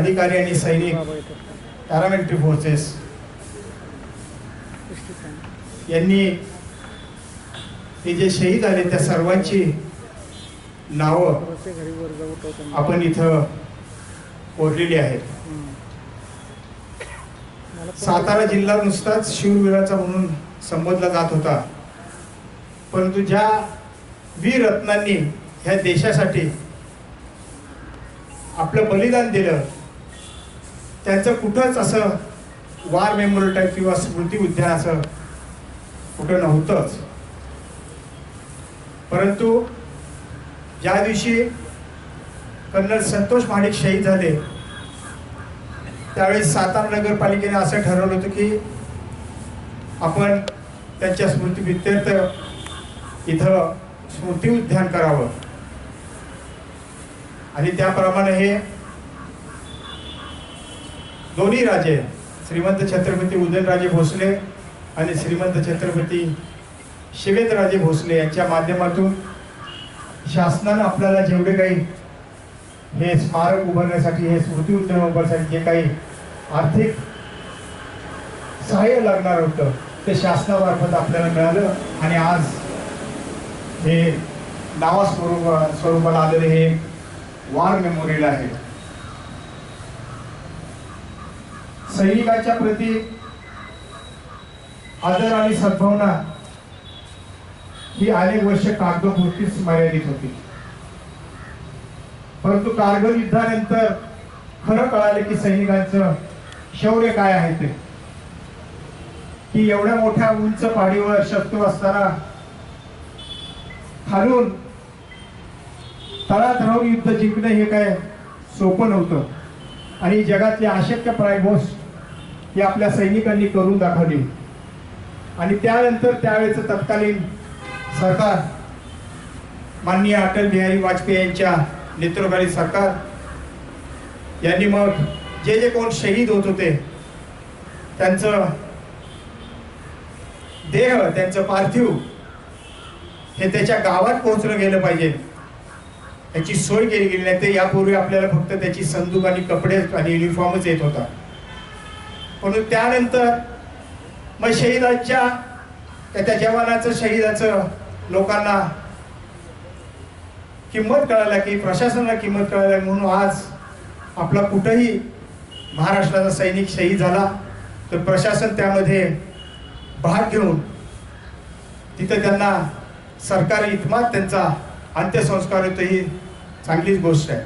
अधिकारी आणि सैनिक पॅरामिलिटरी फोर्सेस यांनी हे जे शहीद आले त्या सर्वांची नावं आपण इथं कोरलेली आहेत. सातारा जिल्हा नुसताच शिववीराचा म्हणून संबोधला जात होता. परंतु ज्या वीर रत्नांनी ह्या देशासाठी आपलं बलिदान दिलं त्यांचं कुठंच असं वार मेमोरियल टाईप किंवा स्मृती उद्यान असं कुठं नव्हतंच. परंतु ज्या दिवशी कर्नल संतोष महाडिक शहीद झाले त्यावेळेस सातारा नगरपालिकेने असं ठरवलं होतं की आपण त्यांच्या स्मृतीप्रित्यर्थ इथं स्मृती उद्यान करावं. आणि त्याप्रमाणे हे दोन्ही राजे श्रीमंत छत्रपती उदयनराजे भोसले आणि श्रीमंत छत्रपती शिवेंद्रराजे भोसले यांच्या माध्यमातून शासनानं आपल्याला जेवढे काही हे स्मारक उभारण्यासाठी हे स्मृती उद्यान उभारण्यासाठी जे काही आर्थिक सहाय्य लागणार होतं ते शासनामार्फत आपल्याला मिळालं आणि आज हे नावा स्वरूप स्वरूपाला आलेले हे वार मेमोरियल आहे. सैनिकाच्या प्रती आदर आणि सद्भावना ही अनेक वर्ष कागदपुरतीच मर्यादित होती. परंतु कारगिल युद्धानंतर खरं कळालं की सैनिकांचं शौर्य काय आहे ते. की एवढ्या मोठ्या उंच पाडीवर शत्रू असताना खालून तळात राहून युद्ध जिंकणं हे काय सोपं नव्हतं. आणि जगातले अशक्य प्राय ही आपल्या सैनिकांनी करून दाखवली. आणि त्यानंतर त्यावेळेचं तत्कालीन सरकार माननीय अटल बिहारी वाजपेयी यांच्या नेतृत्वाखाली सरकार यांनी मग जे जे कोण शहीद होत होते त्यांचं देह त्यांचं पार्थिव हे त्याच्या गावात पोहोचलं गेलं पाहिजे. त्याची सोय केली गेली नाही ते यापूर्वी आपल्याला फक्त त्याची संदूक आणि कपडे आणि युनिफॉर्मच येत होता. म्हणून त्यानंतर मग शहीदाच्या त्या जवानाचं शहीदाचं लोकांना किंमत कळायला की प्रशासनाला किंमत कळायला म्हणून आज आपला कुठंही महाराष्ट्राचा सैनिक शहीद झाला तर प्रशासन त्यामध्ये भाग घेऊन तिथं त्यांना सरकारी इतमात त्यांचा अंत्यसंस्कार होतो ही चांगलीच गोष्ट आहे.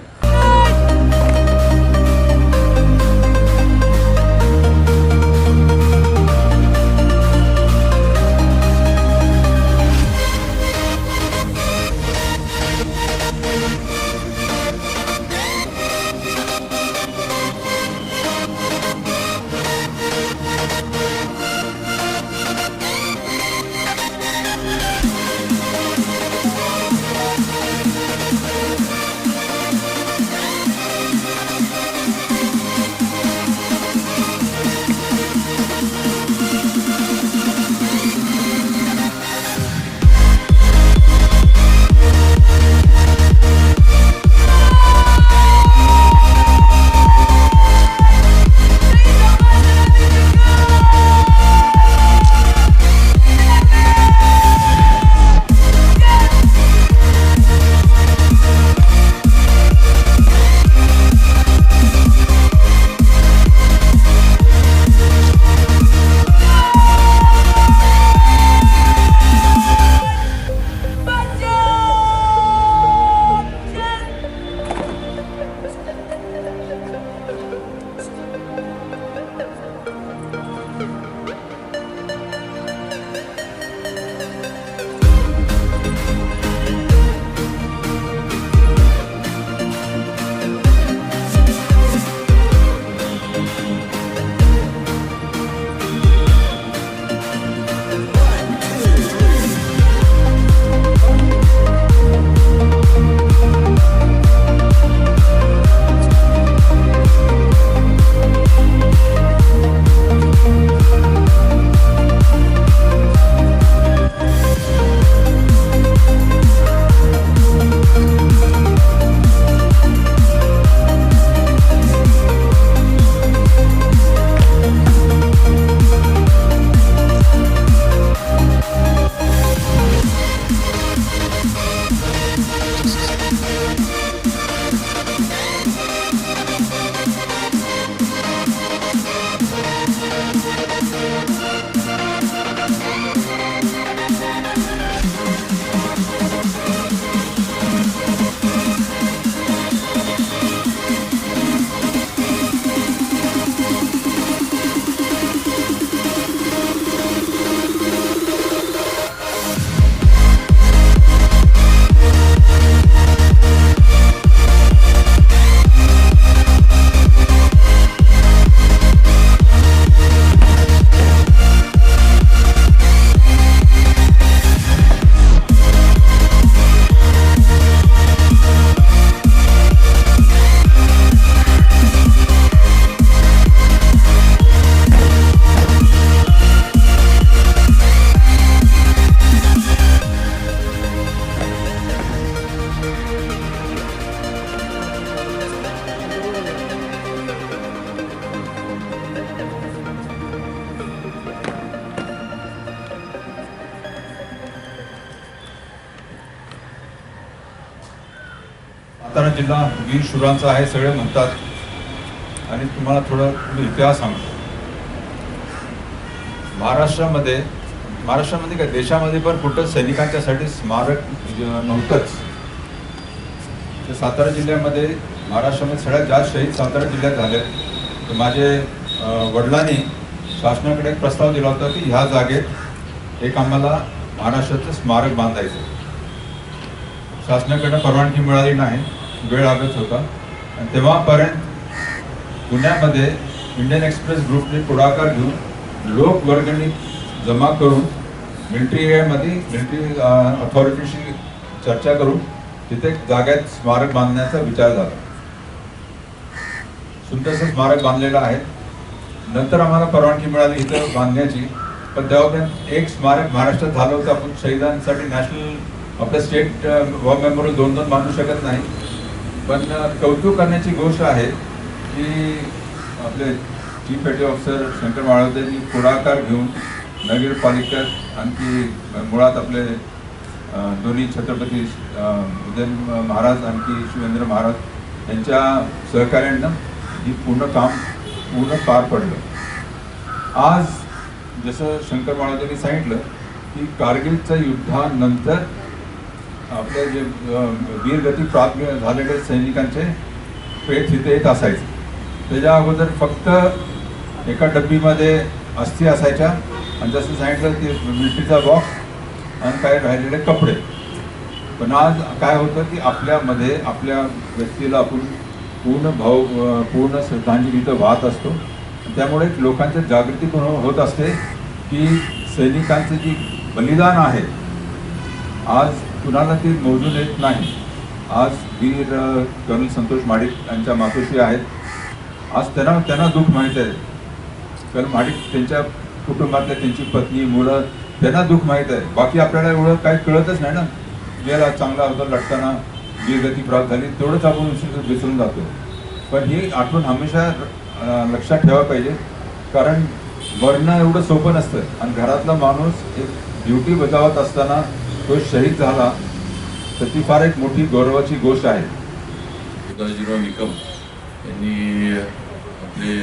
जिल्हा वीर शुरांचा आहे सगळे म्हणतात. आणि तुम्हाला थोडं मी इतिहास सांगतो. महाराष्ट्रामध्ये महाराष्ट्रामध्ये काय देशामध्ये पण कुठं सैनिकांच्यासाठी स्मारक नव्हतंच. ते सातारा जिल्ह्यामध्ये महाराष्ट्रामध्ये सगळ्यात जास्त शहीद सातारा जिल्ह्यात झाले. तर माझे वडिलांनी शासनाकडे एक प्रस्ताव दिला होता की ह्या जागेत एक आम्हाला महाराष्ट्राचं स्मारक बांधायचं शासनाकडनं परवानगी मिळाली नाही. वेळ लागत होता. आणि तेव्हापर्यंत पुण्यामध्ये इंडियन एक्सप्रेस ग्रुपने पुढाकार घेऊन लोक वर्गणी जमा करून मिलिटरी एरियामध्ये मिलिटरी अथॉरिटीशी चर्चा करून तिथे जागेत स्मारक बांधण्याचा विचार झाला. सुंदरसं स्मारक बांधलेलं आहे. नंतर आम्हाला परवानगी मिळाली इथं बांधण्याची. पण तेव्हापर्यंत एक स्मारक महाराष्ट्रात झालं होतं. आपण शहीदांसाठी नॅशनल आपलं स्टेट वॉर मेमोरियल दोन दोन बांधू शकत नाही. पण कौतुक करण्याची गोष्ट आहे की आपले चीफ पेटी ऑफिसर शंकर माळवतेंनी पुढाकार घेऊन नगरपालिकेत आणखी मुळात आपले दोन्ही छत्रपती उदयन महाराज आणखी शिवेंद्र महाराज यांच्या सहकार्यानं ही पूर्ण काम पूर्ण पार पडलं. आज जसं शंकर माळवतेंनी सांगितलं की कारगिलच्या युद्धानंतर आपले जे वीरगती प्राप्त झालेले सैनिकांचे पेट तिथे येत असायचे. त्याच्या अगोदर फक्त एका डब्बीमध्ये अस्थी असायच्या. आणि जसं सांगितलं ते मिल्ट्रीचा बॉक्स आणि काही राहिलेले कपडे. पण आज काय होतं की आपल्यामध्ये आपल्या व्यक्तीला आपण पूर्ण भाव पूर्ण श्रद्धांजली इथं वाहत असतो. त्यामुळे लोकांच्या जागृती पण होत असते की सैनिकांचं जी बलिदान आहे आज कुणाला ते मोजून येत नाही. आज वीर कर्नल संतोष माडिक यांच्या मातोश्री आहेत. आज त्यांना त्यांना दुःख माहीत आहे. कारण माडिक त्यांच्या कुटुंबातल्या त्यांची पत्नी मुलं त्यांना दुःख माहीत आहे. बाकी आपल्याला एवढं काही कळतच नाही ना. गेला चांगला होता लटताना वीरगती प्राप्त झाली. तेवढंच आपण विसरून विसरून जातो. पण ही आठवण हमेशा लक्षात ठेवा पाहिजे. कारण मरणं एवढं सोपं नसतं. आणि घरातला माणूस एक ड्युटी बजावत असताना तो शहीद झाला तर ती फार एक मोठी गौरवाची गोष्ट आहे. उदयजीराव निकम यांनी आपले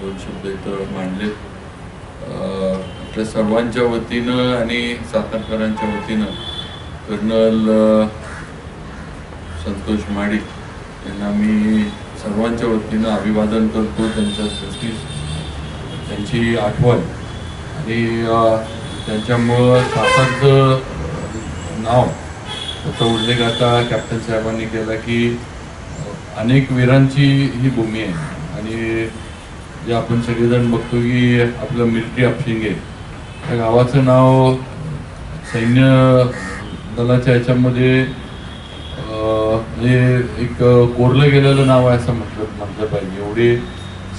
दोन शब्द इथं मांडले आपल्या सर्वांच्या वतीनं आणि सातारकरांच्या वतीनं कर्नल संतोष माडिक यांना मी सर्वांच्या वतीनं अभिवादन करतो त्यांच्या सृष्टी त्यांची आठवण. आणि त्यांच्यामुळं सातारचं नाव. त्याचा उल्लेख आता कॅप्टन साहेबांनी केला की अनेक वीरांची ही भूमी आहे. आणि जे आपण सगळेजण बघतो की आपलं मिलिटरी अपशिंगे त्या गावाचं नाव सैन्य दलाच्या याच्यामध्ये म्हणजे एक कोरलं गेलेलं नाव आहे असं म्हटलं म्हटलं पाहिजे. एवढे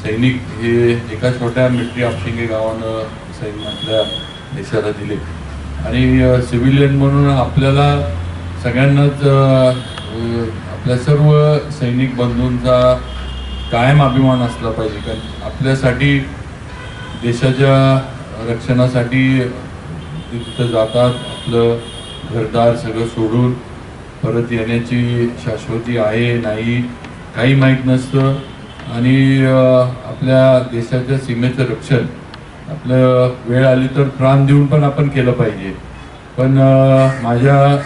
सैनिक हे एका छोट्या मिलिटरी अपशिंगे गावानं सैन्य आपल्या देशाला दिले. आणि सिव्हिलियन म्हणून आपल्याला सगळ्यांनाच आपल्या सर्व सैनिक बंधूंचा कायम अभिमान असला पाहिजे. कारण आपल्यासाठी देशाच्या रक्षणासाठी तिथं जातात आपलं घरदार सगळं सोडून परत येण्याची शाश्वती आहे नाही काही माहीत नसतं. आणि आपल्या देशाच्या सीमेचं रक्षण आपलं वेळ आली तर प्राण देऊन पण आपण केलं पाहिजे. पण माझ्या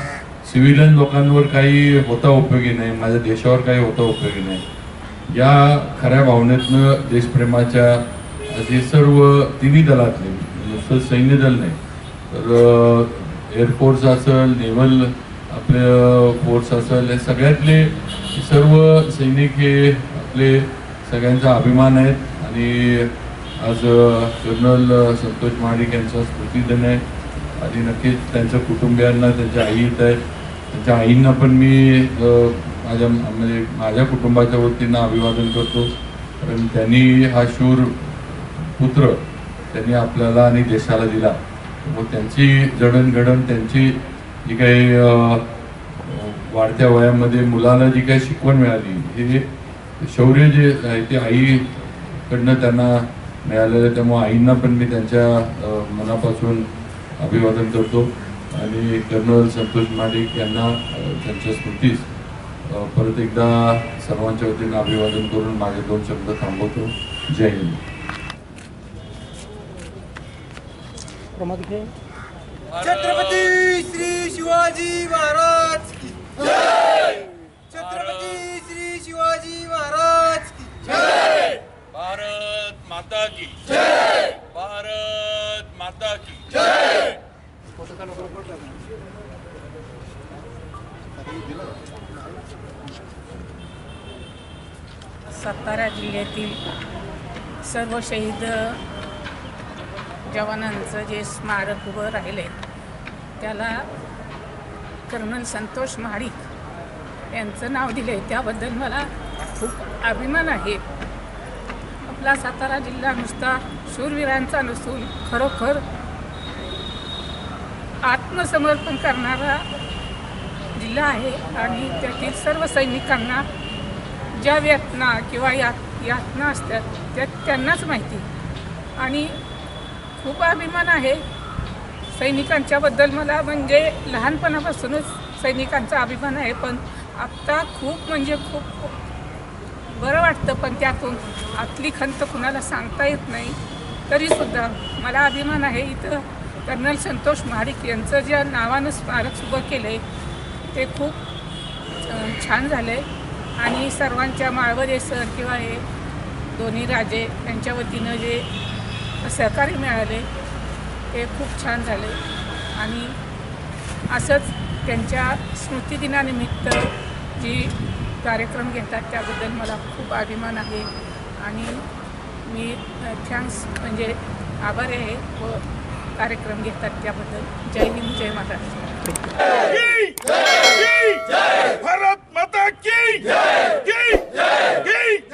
सिव्हिलियन लोकांवर काही होता उपयोगी नाही माझ्या देशावर काही होता उपयोगी नाही. या खऱ्या भावनेतनं देशप्रेमाच्या जे सर्व तिन्ही दलातले नुसतं सैन्य दल नाही तर एअरफोर्स असेल नेव्हल आपलं फोर्स असेल हे सगळ्यातले सर्व सैनिक हे आपले सगळ्यांचा अभिमान आहेत आणि आज कर्नल संतोष महाडिक यांचा स्मृतिदिन आहे. आणि नक्कीच त्यांच्या कुटुंबियांना त्यांच्या आई येत आहेत. त्यांच्या आईंना पण मी माझ्या म्हणजे माझ्या कुटुंबाच्या वतीनं अभिवादन करतो. कारण त्यांनी हा शूर पुत्र त्यांनी आपल्याला आणि देशाला दिला. मग त्यांची जडणघडण त्यांची जी काही वाढत्या वयामध्ये मुलाला जी काही शिकवण मिळाली हे शौर्य जे आहे ते आईकडनं त्यांना मिळालेलं. त्यामुळे आईंना पण मी त्यांच्या मनापासून अभिवादन करतो. आणि कर्नल संतोष माडिक यांना त्यांच्या स्मृतीस परत एकदा सर्वांच्या वतीनं अभिवादन करून माझे दोन शब्द थांबवतो. जय हिंद. छत्रपती श्री शिवाजी महाराज की छत्रपती श्री शिवाजी महाराज की भारत माता की जय भारत माता की जय सातारा जिल्ह्यातील सर्व शहीद जवानांचं जे स्मारक उभं राहिलं आहे त्याला कर्नल संतोष महाडिक यांचं नाव दिलं आहे त्याबद्दल मला खूप अभिमान आहे. आपला सातारा जिल्हा नुसता शूरवीरांचा नसून खरोखर आत्मसमर्पण करणारा जिल्हा आहे. आणि त्यातील सर्व सैनिकांना ज्या व्यथना किंवा या यातना असतात त्या त्यांनाच माहिती. आणि खूप अभिमान आहे. सैनिकांच्याबद्दल मला म्हणजे लहानपणापासूनच सैनिकांचा अभिमान आहे पण आत्ता खूप म्हणजे खूप बरं वाटतं पण त्यातून आतली खंत कुणाला सांगता येत नाही. तरीसुद्धा मला अभिमान आहे. इथं कर्नल संतोष महाडिक यांचं ज्या नावानं स्मारक उभं केलं आहे ते खूप छान झालं आहे आणि सर्वांच्या माळवदे सर किंवा हे दोन्ही राजे यांच्या वतीनं जे सहकार्य मिळाले ते खूप छान झाले आणि असंच त्यांच्या स्मृतिदिनानिमित्त जी कार्यक्रम घेतात त्याबद्दल मला खूप अभिमान आहे आणि मी थँक्स म्हणजे आभारी आहे व कार्यक्रम घेतात त्याबद्दल जय हिंद जय महाराष्ट्र Geek! Yeah! Yeah!